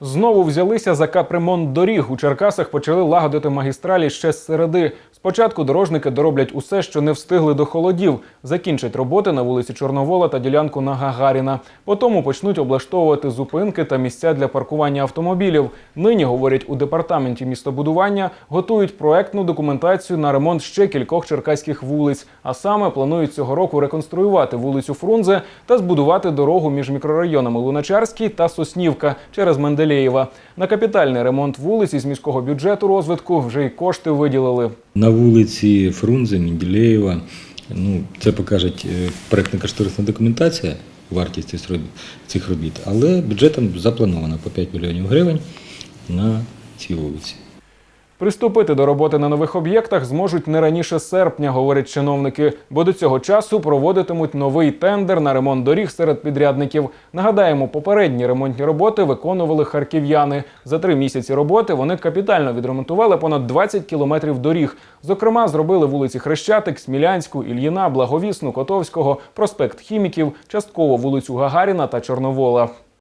Знову взялися за капремонт доріг. У Черкасах почали лагодити магістралі ще з середи. Спочатку дорожники дороблять усе, що не встигли до холодів. Закінчать роботи на вулиці Чорновола та ділянку на Гагаріна. Потім почнуть облаштовувати зупинки та місця для паркування автомобілів. Нині говорять у департаменті містобудування, готують проектну документацію на ремонт ще кількох черкаських вулиць. А саме планують цього року реконструювати вулицю Фрунзе та збудувати дорогу між мікрорайонами Луначарський та Соснівка через Менделєєва. На капітальний ремонт вулиць із міського бюджету розвитку вже й кошти виділили. На вулиці Фрунзе, Менділеєва, ну, це покаже проєктно-кошторисна документація, вартість цих робіт, але бюджетом заплановано по 5 мільйонів гривень на цій вулиці. Приступити до роботи на нових об'єктах зможуть не раніше серпня, говорять чиновники, бо до цього часу проводитимуть новий тендер на ремонт доріг серед підрядників. Нагадаємо, попередні ремонтні роботи виконували харків'яни. За три місяці роботи вони капітально відремонтували понад 20 кілометрів доріг. Зокрема, зробили вулиці Хрещатик, Смілянську, Ільїна, Благовісну, Котовського, проспект Хіміків, частково вулицю Гагаріна та Чорновола.